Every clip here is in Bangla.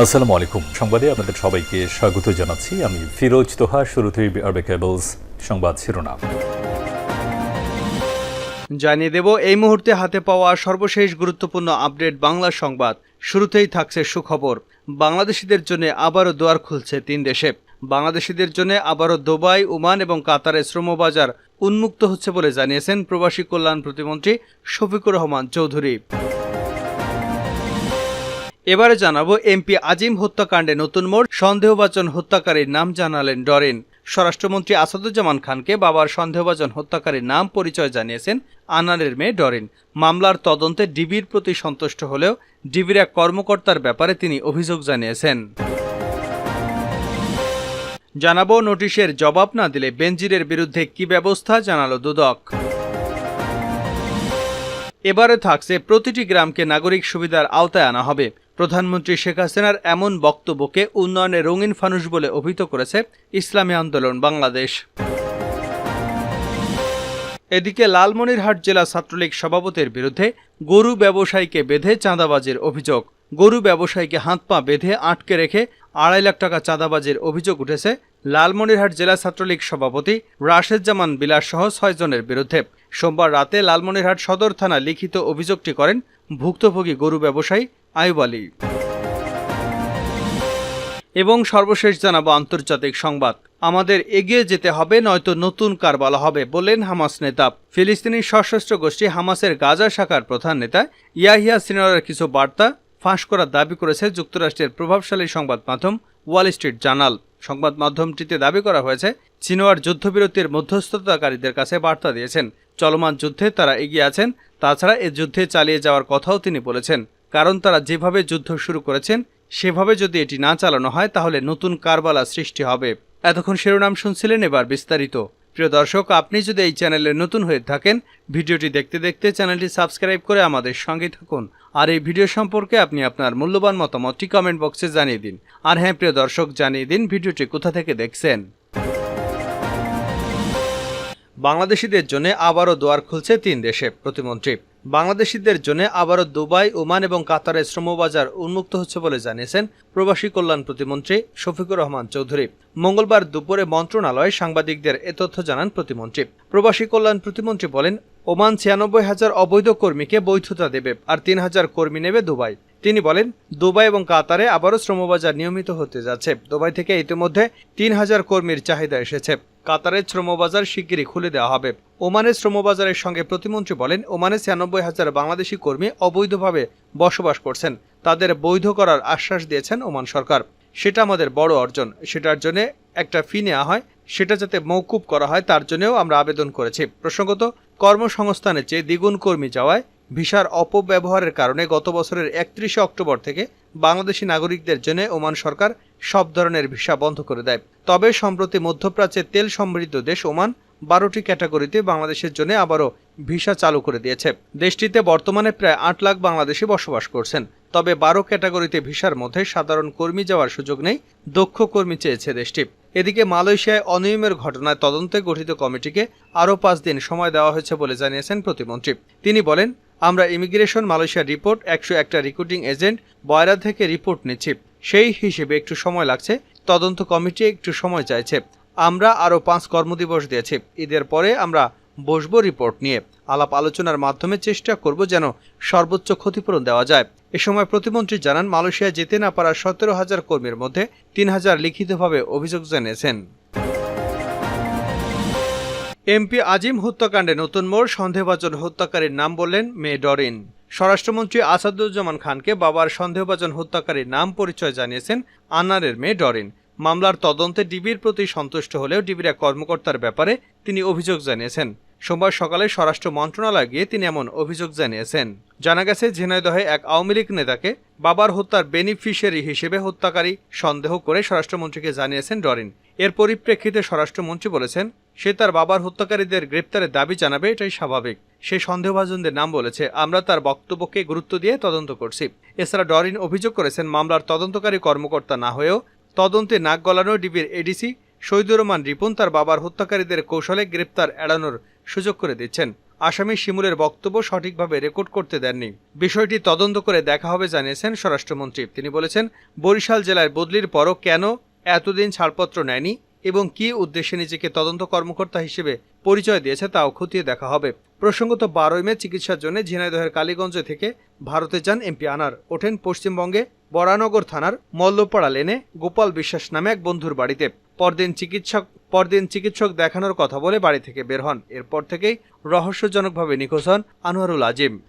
আসসালামু আলাইকুম। সংবাদে আপনাদের সবাইকে স্বাগত জানাচ্ছি। আমি ফিরোজ তোহা, শুরুতেই আরবে কেবলস সংবাদ শিরোনাম। জানিয়ে দেব, এই মুহূর্তে হাতে পাওয়া সর্বশেষ গুরুত্বপূর্ণ আপডেট বাংলা সংবাদ। শুরুতেই থাকছে সুখবর। বাংলাদেশিদের জন্য আবারও দুয়ার খুলছে তিন দেশে। বাংলাদেশিদের জন্য আবারও দুবাই, ওমান এবং কাতারের শ্রমবাজার উন্মুক্ত হচ্ছে বলে জানিয়েছেন প্রবাসী কল্যাণ প্রতিমন্ত্রী শফিকুর রহমান চৌধুরী। এবারে জানাব এমপি আজিম হত্যাকাণ্ডে নতুন মোড়, সন্দেহভাজন হত্যাকারীর নাম জানালেন ডরেন। স্বরাষ্ট্রমন্ত্রী আসাদুজ্জামান খানকে বাবার সন্দেহভাজন হত্যাকারীর নাম পরিচয় জানিয়েছেন আনারের মেয়ে ডরেন। মামলার তদন্তে ডিবির প্রতি সন্তুষ্ট হলেও ডিবির এক কর্মকর্তার ব্যাপারে তিনি অভিযোগ জানিয়েছেন। জানাব নোটিশের জবাব না দিলে বেনজিরের বিরুদ্ধে কি ব্যবস্থা, জানালো দুদক। এবারে থাকছে প্রতিটি গ্রামকে নাগরিক সুবিধার আওতায় আনা হবে। প্রধানমন্ত্রী শেখ হাসিনার এমন বক্তব্যকে উন্নয়নে রঙিন ফানুষ বলে অভিহিত করেছে ইসলামী আন্দোলন বাংলাদেশ। এদিকে লালমনিরহাট জেলা ছাত্রলীগ সভাপতির বিরুদ্ধে গরু ব্যবসায়ীকে বেঁধে চাঁদাবাজির অভিযোগ। গরু ব্যবসায়ীকে হাত পা বেঁধে আটকে রেখে আড়াই লাখ টাকা চাঁদাবাজির অভিযোগ উঠেছে লালমনিরহাট জেলা ছাত্রলীগ সভাপতি রাশেদ জামান বিলাস সহ ছয়জনের বিরুদ্ধে। সোমবার রাতে লালমনিরহাট সদর থানা লিখিত অভিযোগটি করেন ভুক্তভোগী গরু ব্যবসায়ী আয়ুব আলী এবং সর্বশেষ জানাব আন্তর্জাতিক সংবাদ। আমাদের এগিয়ে যেতে হবে, নয়তো নতুন কারবালা হবে বললেন হামাস নেতা। ফিলিস্তিনি সশস্ত্র গোষ্ঠী হামাসের গাজা শাখার প্রধান নেতা ইয়াহিয়া সিনোয়ারের কিছু বার্তা ফাঁস করার দাবি করেছে যুক্তরাষ্ট্রের প্রভাবশালী সংবাদ মাধ্যম ওয়াল স্ট্রিট জার্নাল। সংবাদ মাধ্যমটিতে দাবি করা হয়েছে, চিনোয়ার যুদ্ধবিরতির মধ্যস্থতাকারীদের কাছে বার্তা দিয়েছেন। চলমান যুদ্ধে তারা এগিয়ে আছেন, তাছাড়া এ যুদ্ধে চালিয়ে যাওয়ার কথাও তিনি বলেছেন। কারণ তারা যেভাবে যুদ্ধ শুরু করেছেন, সেভাবে যদি এটি না চালানো হয়, তাহলে নতুন কারবালা সৃষ্টি হবে। এতক্ষণ শিরোনাম শুনছিলেন এবার বিস্তারিত। প্রিয় দর্শক, আপনি যদি এই চ্যানেলে নতুন হয়ে থাকেন, ভিডিওটি দেখতে দেখতে চ্যানেলটি সাবস্ক্রাইব করে আমাদের সঙ্গে থাকুন। আর এই ভিডিও সম্পর্কে আপনি আপনার মূল্যবান মতামতটি কমেন্ট বক্সে জানিয়ে দিন। আর হ্যাঁ প্রিয় দর্শক, জানিয়ে দিন ভিডিওটি কোথা থেকে দেখছেন। বাংলাদেশিদের জন্য আবারও দুয়ার খুলছে তিন দেশে। প্রতিমন্ত্রী, বাংলাদেশিদের জন্য আবারও দুবাই, ওমান এবং কাতারের শ্রমবাজার উন্মুক্ত হচ্ছে বলে জানিয়েছেন প্রবাসী কল্যাণ প্রতিমন্ত্রী শফিকুর রহমান চৌধুরী। মঙ্গলবার দুপুরে মন্ত্রণালয়ে সাংবাদিকদের এ তথ্য জানান প্রতিমন্ত্রী। প্রবাসী কল্যাণ প্রতিমন্ত্রী বলেন, ওমান ছিয়ানব্বই হাজার অবৈধ কর্মীকে বৈধতা দেবে আর তিন হাজার কর্মী নেবে দুবাই। তিনি বলেন, দুবাই এবং কাতারে আবারও শ্রমবাজার নিয়মিত হতে যাচ্ছে। দুবাই থেকে ইতিমধ্যে তিন হাজার কর্মীর চাহিদা এসেছে। কাতারের শ্রমবাজার শিগগিরই খুলে দেওয়া হবে। ওমানের শ্রমবাজারের সঙ্গে প্রতিমন্ত্রী বলেন, ওমানে ছিয়ানব্বই হাজার বাংলাদেশি কর্মী অবৈধভাবে বসবাস করছেন। তাদের বৈধ করার আশ্বাস দিয়েছেন ওমান সরকার। সেটা আমাদের বড় অর্জন। সেটার জন্য একটা ফি নেওয়া হয়। সেটা যাতে মৌকুব করা হয়, তার জন্যও আমরা আবেদন করেছি। প্রসঙ্গত, কর্মসংস্থানের চেয়ে দ্বিগুণ কর্মী যাওয়ায় ভিসার অপব্যবহারের কারণে গত বছরের একত্রিশে অক্টোবর থেকে বাংলাদেশি নাগরিকদের জন্য ওমান সরকার সব ধরনের ভিসা বন্ধ করে দেয়। তবে সম্প্রতি মধ্যপ্রাচ্যের তেল সমৃদ্ধ দেশ ওমান বারোটি ক্যাটাগরিতে বাংলাদেশের জন্য আবারও ভিসা চালু করে দিয়েছে। দেশটিতে বর্তমানে প্রায় আট লাখ বাংলাদেশি বসবাস করছেন। তবে বারো ক্যাটাগরিতে ভিসার মধ্যে সাধারণ কর্মী যাওয়ার সুযোগ নেই, দক্ষ কর্মী চেয়েছে দেশটি। এদিকে মালয়েশিয়ায় অনিয়মের ঘটনায় তদন্তে গঠিত কমিটিকে আরও পাঁচ দিন সময় দেওয়া হয়েছে বলে জানিয়েছেন প্রতিমন্ত্রী। তিনি বলেন আমরা ইমিগ্রেশন মালয়েশিয়া রিপোর্ট, একশো একটা রিক্রুটিং এজেন্ট, বয়রা থেকে রিপোর্ট নিচ্ছি। সেই হিসেবে একটু সময় লাগছে, তদন্ত কমিটি একটু সময় চাইছে। আমরা আরও পাঁচ কর্মদিবস দিয়েছি। ঈদের পরে আমরা বসবো রিপোর্ট নিয়ে। আলাপ আলোচনার মাধ্যমে চেষ্টা করব যেন সর্বোচ্চ ক্ষতিপূরণ দেওয়া যায়। এ সময় প্রতিমন্ত্রী জানান, মালয়েশিয়া যেতে না পারা সতেরো হাজার কর্মীর মধ্যে তিন হাজার লিখিতভাবে অভিযোগ জানিয়েছেন। এমপি আজিম হত্যাকাণ্ডে নতুন মোড় সন্দেহভাজন হত্যাকারীর নাম বললেন মে ডরিন। স্বরাষ্ট্রমন্ত্রী আসাদুজ্জামান খানকে বাবার সন্দেহভাজন হত্যাকারীর নাম পরিচয় জানিয়েছেন আন্নারের মেয়ে ডরিন। মামলার তদন্তে ডিবির প্রতি সন্তুষ্ট হলেও ডিবির এক কর্মকর্তার ব্যাপারে তিনি অভিযোগ জানিয়েছেন। সোমবার সকালে স্বরাষ্ট্র মন্ত্রণালয়ে গিয়ে তিনি এমন অভিযোগ জানিয়েছেন। জানা গেছে, ঝিনাইদহে এক আওয়ামী লীগ নেতাকে বাবার হত্যার বেনিফিশিয়ারি হিসেবে হত্যাকারী সন্দেহ করে স্বরাষ্ট্রমন্ত্রীকে জানিয়েছেন ডরিন। এর পরিপ্রেক্ষিতে স্বরাষ্ট্রমন্ত্রী বলেছেন সে তার বাবার হত্যাকারীদের গ্রেপ্তারের দাবি জানাবে, এটাই স্বাভাবিক। সে সন্দেহভাজনদের নাম বলেছে, আমরা তার বক্তব্যকে গুরুত্ব দিয়ে তদন্ত করছি। এছাড়া ডরিন অভিযোগ করেছেন, মামলার তদন্তকারী কর্মকর্তা না হয়েও তদন্তে নাক গলানো ডিবির এডিসি শহীদুর রহমান রিপন তার বাবার হত্যাকারীদের কৌশলে গ্রেপ্তার এড়ানোর সুযোগ করে দিচ্ছেন। আসামি শিমুলের বক্তব্য সঠিকভাবে রেকর্ড করতে দেননি। বিষয়টি তদন্ত করে দেখা হবে জানিয়েছেন স্বরাষ্ট্রমন্ত্রী। তিনি বলেছেন, বরিশাল জেলায় বদলির পরও কেন এতদিন ছাড়পত্র নেয়নি? এবং কী উদ্দেশ্যে নিজেকে তদন্ত কর্মকর্তা হিসেবে পরিচয় দিয়েছে তাও খতিয়ে দেখা হবে। প্রসঙ্গত বারোই মে চিকিৎসার জন্য ঝিনাইদহের কালীগঞ্জ থেকে ভারতে যান এমপি আনার। ওঠেন পশ্চিমবঙ্গে বরানগর থানার মল্লপাড়া লেনে গোপাল বিশ্বাস নামে এক বন্ধুর বাড়িতে। পরদিন চিকিৎসক পরদিন চিকিৎসক দেখানোর কথা বলে বাড়ি থেকে বের হন। এরপর থেকেই রহস্যজনকভাবে নিখোঁজ হন আনোয়ারুল আজিম।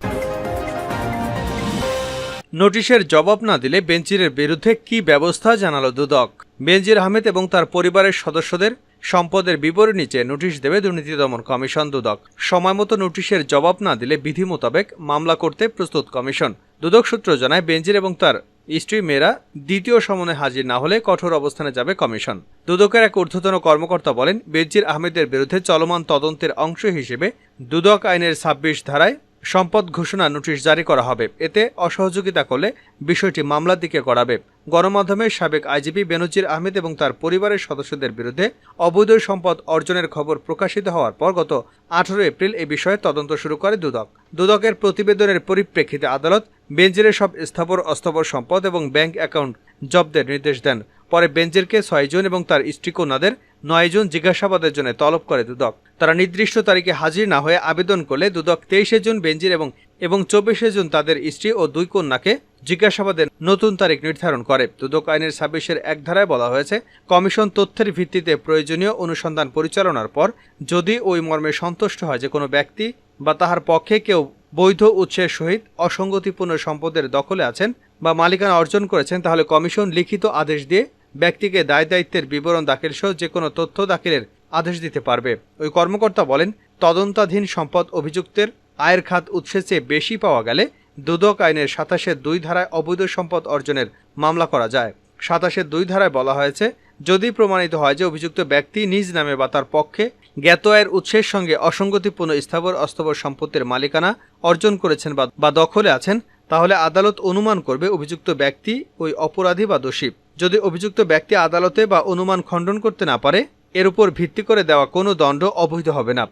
নোটিশের জবাব না দিলে বেঞ্জিরের বিরুদ্ধে কি ব্যবস্থা জানালো দুদক? বেনজির আহমেদ এবং তার পরিবারের সদস্যদের সম্পদের বিবরণী চেয়ে নোটিশ দেবে দুর্নীতি দমন কমিশন দুদক। সময়মতো নোটিশের জবাব না দিলে বিধি মোতাবেক মামলা করতে প্রস্তুত কমিশন। দুদক সূত্র জানায়, বেনজির এবং তার স্ত্রী মেয়েরা দ্বিতীয় সমনে হাজির না হলে কঠোর অবস্থানে যাবে কমিশন। দুদকের এক ঊর্ধ্বতন কর্মকর্তা বলেন, বেনজির আহমেদের বিরুদ্ধে চলমান তদন্তের অংশ হিসেবে দুদক আইনের ছাব্বিশ ধারায় সম্পদ ঘোষণা নোটিশ জারি করা হবে। এতে অসহযোগিতা করলে বিষয়টি মামলার দিকে গড়াবে। গণমাধ্যমে সাবেক আইজিপি বেনজির আহমেদ এবং তার পরিবারের সদস্যদের বিরুদ্ধে অবৈধ সম্পদ অর্জনের খবর প্রকাশিত হওয়ার পর গত আঠারো এপ্রিল এ বিষয়ে তদন্ত শুরু করে দুদক। দুদকের প্রতিবেদনের পরিপ্রেক্ষিতে আদালত বেঞ্জিরের সব স্থাবর অস্থাবর সম্পদ এবং ব্যাংক অ্যাকাউন্ট জব্দের নির্দেশ দেন। পরে বেঞ্জিরকে ছয়জন এবং তার স্ত্রী কন্যাদের নয়জন জিজ্ঞাসাবাদের জন্য তলব করে দুদক। তারা নির্দিষ্ট তারিখে হাজির না হয়ে আবেদন করলে দুদক তেইশে জুন বেঞ্জির এবং এবং চব্বিশে জুন তাদের স্ত্রী ও দুই কন্যাকে জিজ্ঞাসাবাদের নতুন তারিখ নির্ধারণ করে। দুদক আইনের ছাব্বিশের এক ধারায় বলা হয়েছে, কমিশন তথ্যের ভিত্তিতে প্রয়োজনীয় অনুসন্ধান পরিচালনার পর যদি ওই মর্মে সন্তুষ্ট হয় যে কোনো ব্যক্তি বা তাহার পক্ষে কেউ বৈধ উৎসের সহিত অসঙ্গতিপূর্ণ সম্পদের দখলে আছেন বা মালিকানা অর্জন করেছেন, তাহলে কমিশন লিখিত আদেশ দিয়ে ব্যক্তিকে দায় দায়িত্বের বিবরণ দাখিল সহ যে কোনো তথ্য দাখিলের আদেশ দিতে পারবে। ওই কর্মকর্তা বলেন, তদন্তাধীন সম্পদ অভিযুক্তের আয়ের খাত উৎসের চেয়ে বেশি পাওয়া গেলে দুদক আইনের সাতাশের দুই ধারায় অবৈধ সম্পদ অর্জনের মামলা করা যায়। সাতাশের দুই ধারায় বলা হয়েছে, যদি প্রমাণিত হয় যে অভিযুক্ত ব্যক্তি নিজ নামে বা তার পক্ষে জ্ঞাত আয়ের উৎসের সঙ্গে অসঙ্গতিপূর্ণ স্থাবর অস্থাবর সম্পত্তির মালিকানা অর্জন করেছেন বা বা দখলে আছেন, তাহলে আদালত অনুমান করবে অভিযুক্ত ব্যক্তি ওই অপরাধী বা দোষী। যদি অভিযুক্ত ব্যক্তি আদালতে বা অনুমান খণ্ডন করতে না পারে, এর উপর ভিত্তি করে দেওয়া কোনো দণ্ড অবৈধ হবে না।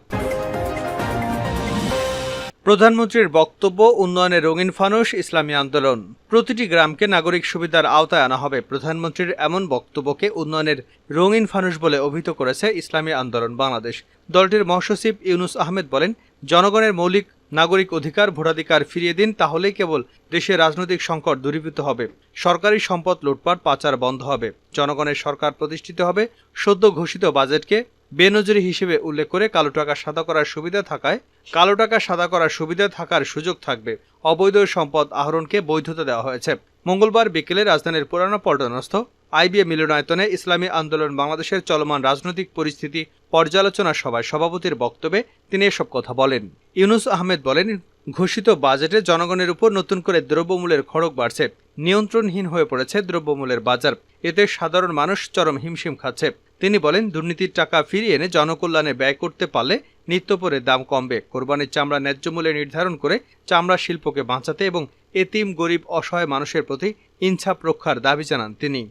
প্রধানমন্ত্রীর বক্তব্য উন্নয়নের রঙিন ফানুস, ইসলামী আন্দোলন। প্রতিটি গ্রামকে নাগরিক সুবিধার আওতায় আনা হবে। প্রধানমন্ত্রীর এমন বক্তব্যকে উন্নয়নের রঙিন ফানুস বলে অভিহিত করেছে ইসলামী আন্দোলন বাংলাদেশ। দলটির মহাসচিব ইউনুস আহমেদ বলেন, জনগণের মৌলিক নাগরিক অধিকার ভোটাধিকার ফিরিয়ে দিন, তাহলেই কেবল দেশের রাজনৈতিক সংকট দূরীভূত হবে। সরকারি সম্পদ লুটপাট পাচার বন্ধ হবে। জনগণের সরকার প্রতিষ্ঠিত হবে। সদ্য ঘোষিত বাজেটকে বেনজরি হিসেবে উল্লেখ করে কালো টাকা সাদা করার সুবিধা থাকায়, কালো টাকা সাদা করার সুবিধা থাকার সুযোগ থাকবে। অবৈধ সম্পদ আহরণকে বৈধতা দেওয়া হয়েছে। মঙ্গলবার বিকেলে রাজধানীর পুরানো পল্টনস্থ আইবিএ মিলনায়তনে ইসলামী আন্দোলন বাংলাদেশের চলমান রাজনৈতিক পরিস্থিতি পর্যালোচনা সভায় সভাপতির বক্তব্যে তিনি এসব কথা বলেন। ইউনুস আহমেদ বলেন, ঘোষিত বাজেটে জনগণের উপর নতুন করে দ্রব্যমূল্যের খড়ক বাড়ছে, নিয়ন্ত্রণহীন হয়ে পড়েছে দ্রব্যমূল্যের বাজার। এতে সাধারণ মানুষ চরম হিমশিম খাচ্ছে। তিনি বলেন, দুর্নীতির টাকা ফিরিয়ে এনে জনকল্যাণে ব্যয় করতে পারলে নিত্যপরের দাম কমবে। কোরবানির চামড়া ন্যায্য মূল্যে নির্ধারণ করে চামড়া শিল্পকে বাঁচাতে এবং এতিম, গরিব, অসহায় মানুষের প্রতি ইনসাফ রক্ষার দাবি জানান তিনি।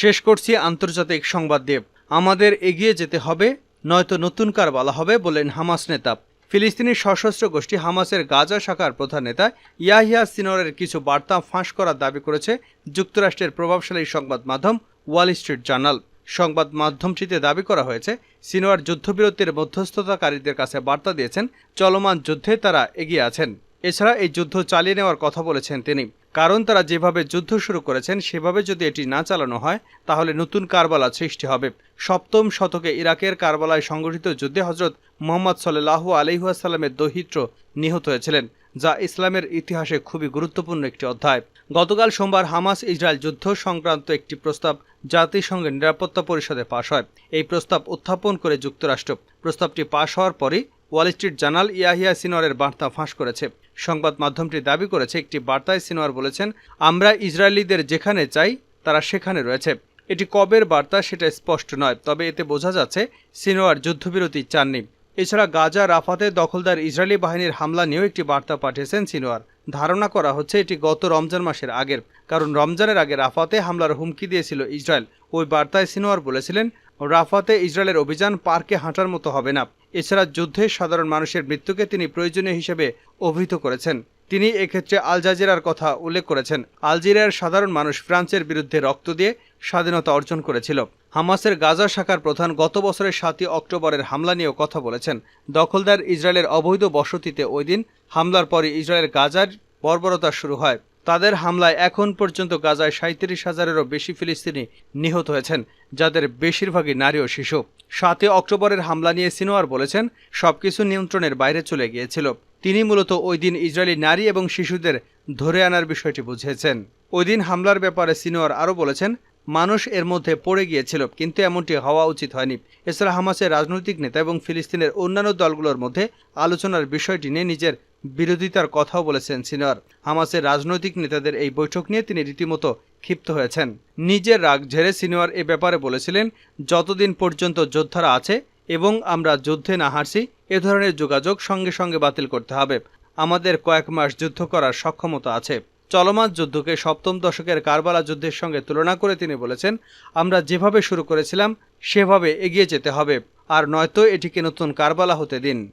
শেষ করছি আন্তর্জাতিক সংবাদ দেব। আমাদের এগিয়ে যেতে হবে, নয়তো নতুন কারবালা হবে বলেন হামাস নেতা। ফিলিস্তিনি সশস্ত্র গোষ্ঠী হামাসের গাজা শাখার প্রধান নেতা ইয়াহিয়া সিনোরের কিছু বার্তা ফাঁস করার দাবি করেছে যুক্তরাষ্ট্রের প্রভাবশালী সংবাদ মাধ্যম ওয়াল স্ট্রিট জার্নাল। সংবাদ মাধ্যমটিতে দাবি করা হয়েছে সিনোয়ার যুদ্ধবিরতির মধ্যস্থতাকারীদের কাছে বার্তা দিয়েছেন, চলমান যুদ্ধে তারা এগিয়ে আছেন। এছাড়া এই যুদ্ধ চালিয়ে নেওয়ার কথা বলেছেন তিনি। কারণ তারা যেভাবে যুদ্ধ শুরু করেছেন, সেভাবে যদি এটি না চালানো হয়, তাহলে নতুন কারবালা সৃষ্টি হবে। সপ্তম শতকে ইরাকের কারবালায় সংগঠিত যুদ্ধে হজরত মোহাম্মদ সাল্লাহ আলহিহাসাল্লামের দহিত্র নিহত হয়েছিলেন, যা ইসলামের ইতিহাসে খুবই গুরুত্বপূর্ণ একটি অধ্যায়। গতকাল সোমবার হামাস ইসরায়েল যুদ্ধ সংক্রান্ত একটি প্রস্তাব জাতিসংঘের নিরাপত্তা পরিষদে পাশ হয়। এই প্রস্তাব উত্থাপন করে যুক্তরাষ্ট্র। প্রস্তাবটি পাশ হওয়ার পরই ওয়াল স্ট্রিট জার্নাল ইয়াহিয়া সিনোয়ারের বার্তা ফাঁস করেছে। সংবাদ মাধ্যমটি দাবি করেছে, একটি বার্তায় সিনোয়ার বলেছেন, আমরা ইসরায়েলিদের যেখানে চাই, তারা সেখানে রয়েছে। এটি কবের বার্তা সেটা স্পষ্ট নয়, তবে এতে বোঝা যাচ্ছে সিনোয়ার যুদ্ধবিরতি চাননি। এছাড়া গাজা রাফাতে দখলদার ইসরায়েলি বাহিনীর হামলা নিয়েও একটি বার্তা পাঠিয়েছেন সিনোয়ার ধারণা করা হচ্ছে, এটি গত রমজান মাসের আগের। কারণ রমজানের আগে রাফাতে হামলার হুমকি দিয়েছিল ইসরায়েল। ওই বার্তায় সিনোয়ার বলেছিলেন রাফাতে ইসরায়েলের অভিযান পার্কে হাঁটার মতো হবে না। এছাড়া যুদ্ধে সাধারণ মানুষের মৃত্যুকে তিনি প্রয়োজনীয় হিসেবে অভিহিত করেছেন। তিনি এক্ষেত্রে আল জাজিরার কথা উল্লেখ করেছেন। আলজেরিয়ার সাধারণ মানুষ ফ্রান্সের বিরুদ্ধে রক্ত দিয়ে স্বাধীনতা অর্জন করেছিল। হামাসের গাজা শাখার প্রধান গত বছরের সাতই অক্টোবরের হামলা নিয়েও কথা বলেছেন। দখলদার ইসরায়েলের অবৈধ বসতিতে ওই দিন হামলার পরে ইসরায়েলের গাজার বর্বরতা শুরু হয়। তাদের হামলায় এখন পর্যন্ত গাজায় সাঁত্রিশ হাজারেরও বেশি ফিলিস্তিনি নিহত হয়েছেন, যাদের বেশিরভাগই নারী ও শিশু। সাতই অক্টোবরের হামলা নিয়ে সিনোয়ার বলেছেন, সবকিছু নিয়ন্ত্রণের বাইরে চলে গিয়েছিল। তিনি মূলত ওই দিন ইসরায়েলি নারী এবং শিশুদের ধরে আনার বিষয়টি বুঝিয়েছেন। ওই দিন হামলার ব্যাপারে সিনোয়ার আরও বলেছেন, মানুষ এর মধ্যে পড়ে গিয়েছিল, কিন্তু এমনটি হওয়া উচিত হয়নি। এছাড়া হামাসের রাজনৈতিক নেতা এবং ফিলিস্তিনের অন্যান্য দলগুলোর মধ্যে আলোচনার বিষয়টি নিয়ে নিজের বিরোধিতার কথাও বলেছেন সিনোয়ার হামাসের রাজনৈতিক নেতাদের এই বৈঠক নিয়ে তিনি রীতিমতো ক্ষিপ্ত হয়েছেন। নিজের রাগ ঝেড়ে সিনোয়ার এ ব্যাপারে বলেছিলেন, যতদিন পর্যন্ত যোদ্ধারা আছে এবং আমরা যুদ্ধে না হারছি, এ ধরনের যোগাযোগ সঙ্গে সঙ্গে বাতিল করতে হবে। আমাদের কয়েক মাস যুদ্ধ করার সক্ষমতা আছে। চলমান যুদ্ধকে সপ্তম দশকের কারবালা যুদ্ধের সঙ্গে তুলনা করে তিনি বলেছেন, আমরা যেভাবে শুরু করেছিলাম, সেভাবে এগিয়ে যেতে হবে। আর নয়তো এটিকে নতুন কারবালা হতে দিন।